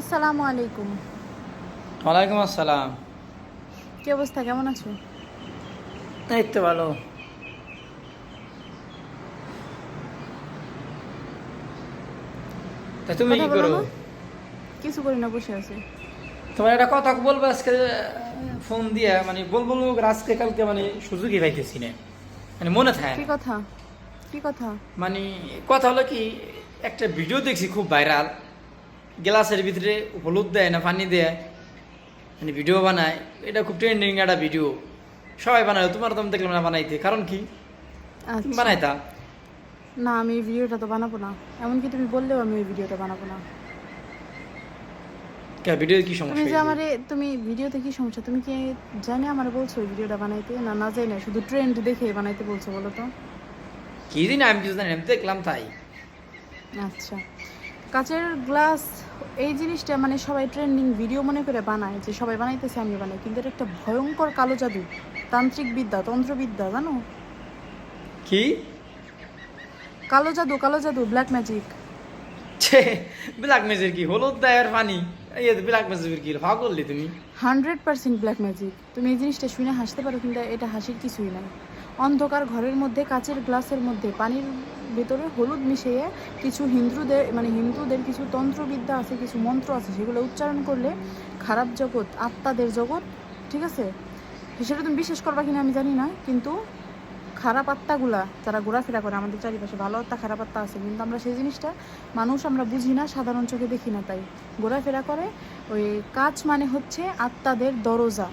আসসালামু আলাইকুম। ওয়ালাইকুম আসসালাম। কি অবস্থা? কেমন আছো? এই তো ভালো। তা তুমি কি করো? কিছু করি না বসে আছি। তোমার একটা কথা বলব আজকে ফোন দিয়ে মানে বলব আজকে কালকে মানে সুযোগই পাইতেছি না। মানে মনে থাকে কি কথা? কি কথা? মানে কথা হলো কি একটা ভিডিও দেখছি খুব ভাইরাল গ্লাসের ভিতরে হলুদ দেয় না পানি দেয়। মানে ভিডিও বানায়। এটা খুব ট্রেন্ডিং একটা ভিডিও সবাই বানায় তোমার তো আমি দেখলাম না বানাইতে। কারণ কি? তুমি আচ্ছা। বানাইতা? না আমি এই ভিডিওটা তো বানাবো না। এমনকি তুমি বললেও আমি ওই ভিডিওটা বানাবো না। কে ভিডিও কি সমস্যা তুমি যে? আমারে তুমি ভিডিওতে কি সমস্যা? তুমি কি জানি আমার বলছো ওই ভিডিওটা বানাইতে? না না জানি না শুধু ট্রেন্ড দেখে বানাইতে বলছো বলো তো। কি দিন আমি কিছু জানি আমি দেখলাম তাই। আচ্ছা। কাচের গ্লাস এই জিনিসটা মানে সবাই ট্রেন্ডিং ভিডিও মনে করে বানায় যে সবাই বানাইতেছে আমি বানাই। কিন্তু এটা একটা ভয়ঙ্কর কালো জাদু তান্ত্রিক বিদ্যা তন্ত্রবিদ্যা জানো? কি? কালো জাদু কালো জাদু ব্ল্যাক ম্যাজিক ছে ব্ল্যাক ম্যাজিক কি? হলুদ দেয় আর পানি। এই ব্ল্যাক মেজের কি? করলি তুমি। হান্ড্রেড পার্সেন্ট ব্ল্যাক ম্যাজিক তুমি এই জিনিসটা শুনে হাসতে পারো কিন্তু এটা হাসির কিছুই নাই। অন্ধকার ঘরের মধ্যে, কাচের গ্লাসের মধ্যে। পানির ভেতরে হলুদ মিশিয়ে কিছু হিন্দুদের মানে হিন্দুদের কিছু তন্ত্রবিদ্যা আছে, কিছু মন্ত্র আছে, সেগুলো উচ্চারণ করলে খারাপ জগৎ, আত্মাদের জগৎ, ঠিক আছে? সেটা তুমি বিশ্বাস করবা কিনা আমি জানি না, কিন্তু খারাপ আত্মাগুলা যারা ঘোরাফেরা করে, আমাদের চারিপাশে ভালো আত্মা, খারাপ আত্মা আছে, কিন্তু আমরা সেই জিনিসটা মানুষ আমরা বুঝি না, সাধারণ চোখে দেখি না তাই। ঘোরাফেরা করে, ওই কাজ মানে হচ্ছে আত্মাদের দরজা।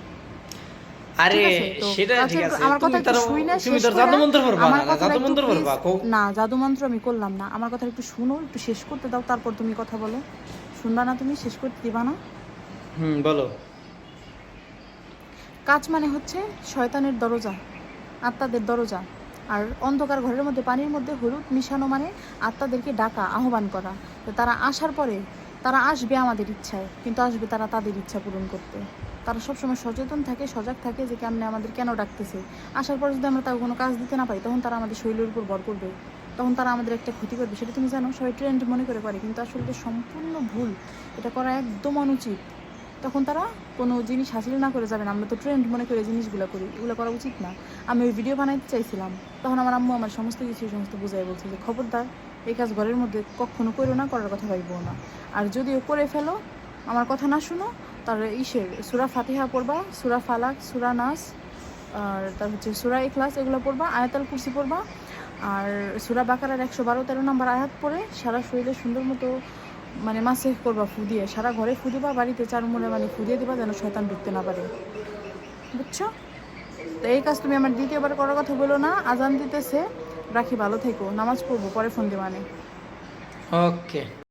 আরে সেটা ঠিক আছে আমার কথা একটু শুই না, তুমি তোর জাদু মন্ত্র আমার না জাদু মন্ত্র কও। না জাদু মন্ত্র আমি করলাম না আমার কথা একটু শুনো একটু শেষ করতে দাও তারপর তুমি কথা বলো। শুনবা না তুমি শেষ করতে দিবা না। হুম বলো। কাজ মানে হচ্ছে শয়তানের দরজা আত্মাদের দরজা আর অন্ধকার ঘরের মধ্যে পানির মধ্যে হলুদ মিশানো মানে আত্মাদেরকে ডাকা আহ্বান করা। তো তারা আসার পরে তারা আসবে আমাদের ইচ্ছায় কিন্তু আসবে তারা তাদের ইচ্ছা পূরণ করতে। তারা সবসময় সচেতন থাকে, সজাগ থাকে যে কেমনে আমাদের কেন ডাকতেছে। আসার পর যদি আমরা তাকে কোনো কাজ দিতে না পারি, তখন তারা আমাদের শরীরের উপর ভর করবে। তখন তারা আমাদের একটা ক্ষতি করবে সেটা তুমি জানো, সবাই ট্রেন্ড মনে করে পারে কিন্তু আসলে সম্পূর্ণ ভুল। এটা করা একদম অনুচিত। তখন তারা কোনো জিনিস হাসিল না করে যাবেন। আমরা তো ট্রেন্ড মনে করে জিনিসগুলো করি, এগুলো করা উচিত না। আমি ওই ভিডিও বানাইতে চাইছিলাম। তখন আমার আম্মু আমার সমস্ত কিছু সমস্ত বোঝাই বলছে যে, খবরদার, এই কাজ ঘরের মধ্যে কখনো করো না, করার কথা ভাইবো না। আর যদিও করে ফেলো, আমার কথা না শুনো তার ইসের, সুরা ফাতিহা পড়বা, সুরা ফালাক, সুরা নাস, আর তার হচ্ছে সুরা ইখলাস এগুলো পড়বা, আয়াতাল কুরসি পড়বা, আর সুরা বাকারার একশো বারো, তেরো নম্বর আয়াত পড়ে সারা শরীরে সুন্দর মতো মানে মাসে করবা, ফু দিয়ে, সারা ঘরে ফু দিবা, বাড়িতে চার মনে মানে ফু দিয়ে দিবা যেন শয়তান ঢুকতে না পারে। বুঝছ? তো এই কাজ তুমি আমার দ্বিতীয়বার করার কথা বলো না, আজান দিতেছে, রাখি, ভালো থেকো, নামাজ পড়ব, পরে ফোন দিবানে ওকে